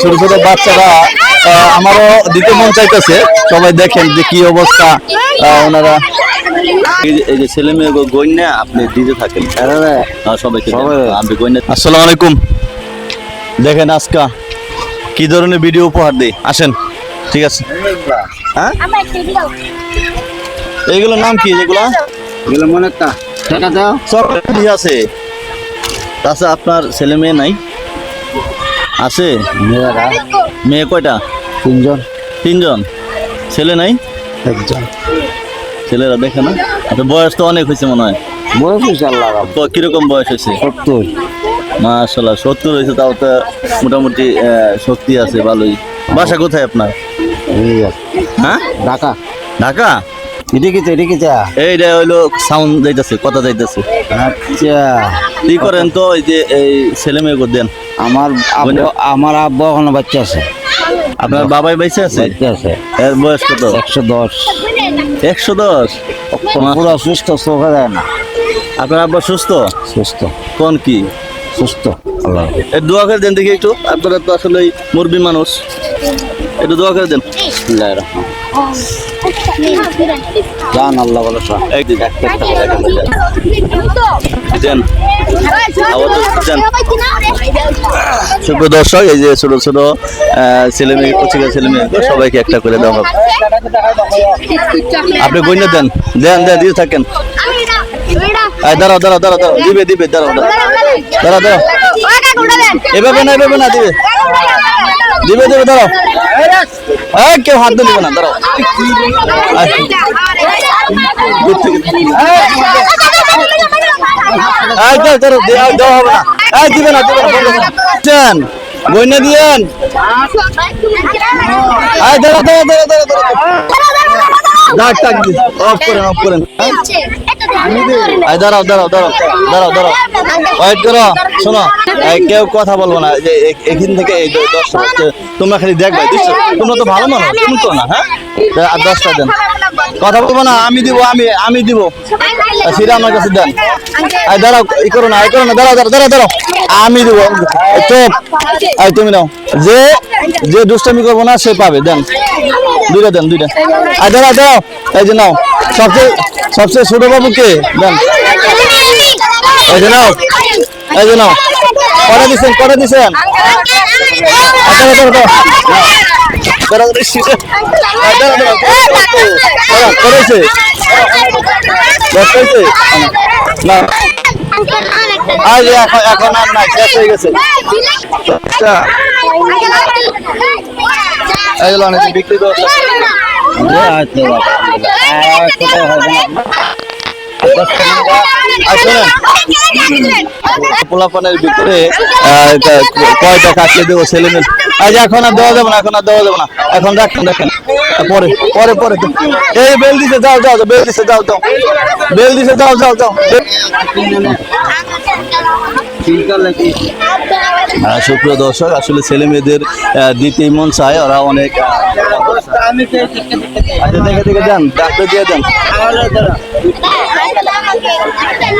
ছোট ছোট বাচ্চারা আহ, আমারও দিতে মন চাইতেছে। সবাই দেখেন যে কি অবস্থা আহ, ওনারা। এই যে- ছেলে মেয়ে গইনা আপনি দিতে থাকেন। সবাইকে। আপনি গইনা আসসালামু আলাইকুম। দেখেন আজকা কি ধরনের ভিডিও উপহার দিই। আসেন ঠিক আছে। হ্যাঁ? এইগুলোর নাম কি যেগুলা? এগুলো মনে একটা টাকা দাও। সব আছে। তাছাড়া আপনার ছেলে মেয়ে নাই? আছে? মেয়েরা? মেয়ে কয়টা? তিনজন। তিনজন। ছেলে নাই? একজন। ছেলেরা দেখে না? আপনার বয়স তো অনেক হয়েছে মনে হয়। বয়স হয়েছে আল্লাহ কীরকম বয়স হয়েছে? সত্তর। মাশাল্লাহ সত্তর হয়েছে তাও তো মোটামুটি শক্তি আছে ভালোই। বাসা কোথায় আপনার। হ্যাঁ? ঢাকা। ঢাকা? এটা কি এইটা হইল সাউন্ড যাইতেছে কথা যাইতেছে। আচ্ছা। কি করেন তো এই যে এই ছেলে মেয়ে দেন। আমার আমার আব্বা ওখানে বাচ্চা আছে। আপনার বাবাই বাইসে আছে? আছে। এর বয়স কত? একশো দশ। একশো দশ? পুরো সুস্থ চোখে দেয় না। আপনার আব্বা সুস্থ? সুস্থ। কোন কি? সুস্থ। আল্লাহ এর দোয়া করে দেন দেখি একটু। আপনারা তো আসলে মুরবি মানুষ। একটু দোয়া করে দেন। বিসমিল্লাহির রহমানির রহিম। জান আল্লাহ সব। একদিন দেন। সুপ্রিয় দর্শক, এই যে ছোট ছোট ছেলে মেয়ে কচিকা ছেলে মেয়ে সবাইকে একটা করে দেওয়া হবে আপনি গণ্য দেন। দেন দেন, দিয়ে থাকেন। দাঁড়াও দাঁড়াও দাঁড়াও দাঁড়াও। দিবে দিবে দাঁড়াও। দাঁড়াও দাঁড়াও। এভাবে না এভাবে না, দিবে। দিবে দিবে, দাঁড়াও। এই, কেউ হাত দিবে না, দাঁড়াও। দেওয়া হবে না। দিবে না দিবে না গণ্য দিয়েন। এই, দাঁড়াও দাঁড়াও দাঁড়াও দাঁড়াও দাঁড়াও। অফ করেন অফ করেন। এই দাঁড়াও করো, শোনো কেউ কথা বলব না। যে এখান থেকে এই তোমরা খালি দেখবে দিচ্ছ তোমরা তো ভালো মানুষ, তুমি তো না হ্যাঁ? দশটা দেন। কথা বলব না, আমি দিব, আমি আমি দিব। সিরা আমার কাছে দেন। দাঁড়াও, ই করো না করো না, দাঁড়াও দাঁড়াও দাঁড়াও আমি দিব। চুপ। তুমি নাও। যে যে দুষ্টামি করব না, সে পাবে, দেন। দুইটা দেন, দুইটা। আর দাঁড়াও দাঁড়াও এই যে নাও, সবচেয়ে সবচেয়ে ছোট বাবু কে? দেন। এই যে নাও, এই যে নাও। কটা দিছেন, কটা হয়েছে? না। আজ এখন আর নাই, শেষ হয়ে গেছে। আচ্ছা। এগুলো অনেক বিক্রি তো আচ্ছা পোলাপানের ভিতরে কয়টা কাটলে দেবো ছেলে মেয়ে? আজ এখন আর দেওয়া যাবে না এখন আর দেওয়া যাবে না। এখন রাখেন দেখেন পরে পরে পরে। এই বেল দিছে যাও যাও বেল দিছে যাও যাও। বেল দিছে যাও যাও যাও। আহ, সুপ্রিয় দর্শক, আসলে ছেলে মেয়েদের দিতেই মন চায় ওরা অনেক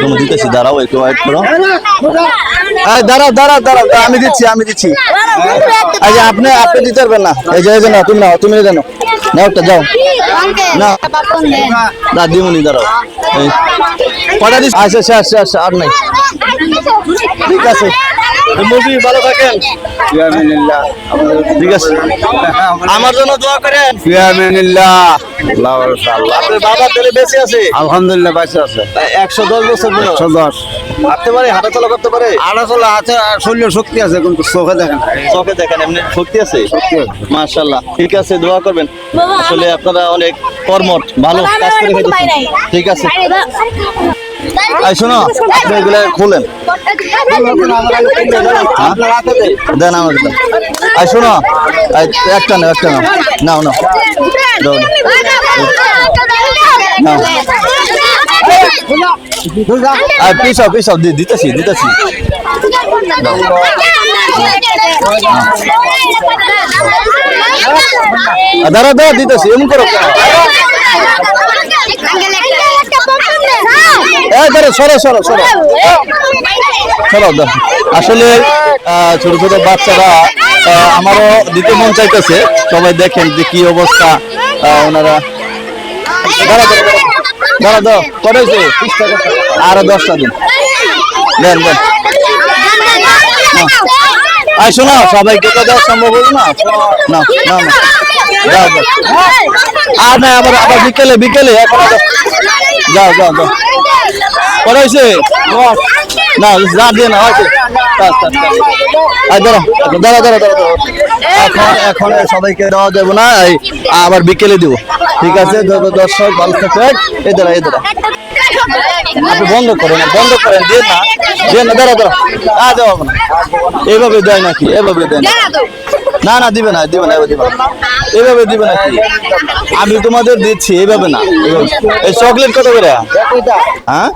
আচ্ছা দিতেছি, দাঁড়াও, একটু ওয়েট করো। দাঁড়াও দাঁড়াও দাঁড়াও আমি দিচ্ছি আমি দিচ্ছি। আচ্ছা আপনি আপনি দিতে পারবেন না। এই যে নাও, তুমি নাও, তুমি জানো নাও। যাও। না না দিমুনি, দাঁড়াও। কটা দিচ্ছি আচ্ছা আচ্ছা আচ্ছা আর নাই। ঠিক আছে। মুভি ভালো থাকেন। ঠিক আছে। আমার জন্য দোয়া করেন। আপনার বাবা তেলে বেঁচে আছে? আলহামদুলিল্লাহ বাচ্চা আছে। একশো দশ বছর একশো দশ। হাঁটতে পারে হাঁটাচলা করতে পারে? আড়াচলা হাতে শরীরে শক্তি আছে কিন্তু চোখে দেখেন চোখে দেখেন এমনি শক্তি আছে? শক্তি মাশাল্লাহ ঠিক আছে দোয়া করবেন। আসলে আপনারা অনেক কর্মঠ ভালো কাজ করে ঠিক আছে। এই শোনো এগুলো খুলেন। হ্যাঁ? দেন আমাকে দেন। এই শোনো একটা নাও একটা নাও। নাও নাও। দাও, নাও। আর পিসাও পিসাও দি- দিতেছি দিতেছি। দাঁড়া দাঁড়া দিতেছি, এমন করো। সরো সরো সরো। সরো। আসলে ছোট ছোট বাচ্চারা আমারও দিতে মন চাইতেছে। সবাই দেখেন যে কি অবস্থা ওনারা। দাঁড়া দাঁড়া দাঁড়া দাও কত হয়েছে? আরও দশটা দিন। দেন দেন। আয় শোনো সবাইকে তো দেওয়া সম্ভব হলো না? না না না আর না আবার আবার বিকেলে বিকেলে এখন আবার- যাও যাও যাও। কত হয়েছে? না যা দিয়ে হয়েছে। এখন এখন সবাইকে দেওয়া যাবে না এই আবার বিকেলে দিব। ঠিক আছে দর্শক ভালো থাকবেন এই দাঁড়া এই দাঁড়া আপনি বন্ধ করেন বন্ধ করেন, দিয়ে না দিয়ে না দাঁড়া আ দেওয়া না। এইভাবে দেয় নাকি? এভাবে দেয় না না না, দিবে না দিবে না, এভাবে দিবে না। এভাবে দিবে নাকি? আমি তোমাদের দিচ্ছি এইভাবে না এই চকলেট কত করে? হ্যাঁ?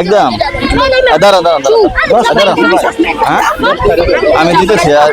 একদম। দাঁড়া দাঁড়া দাঁড়া দাঁড়া হ্যাঁ? আমি দিতেছি, আর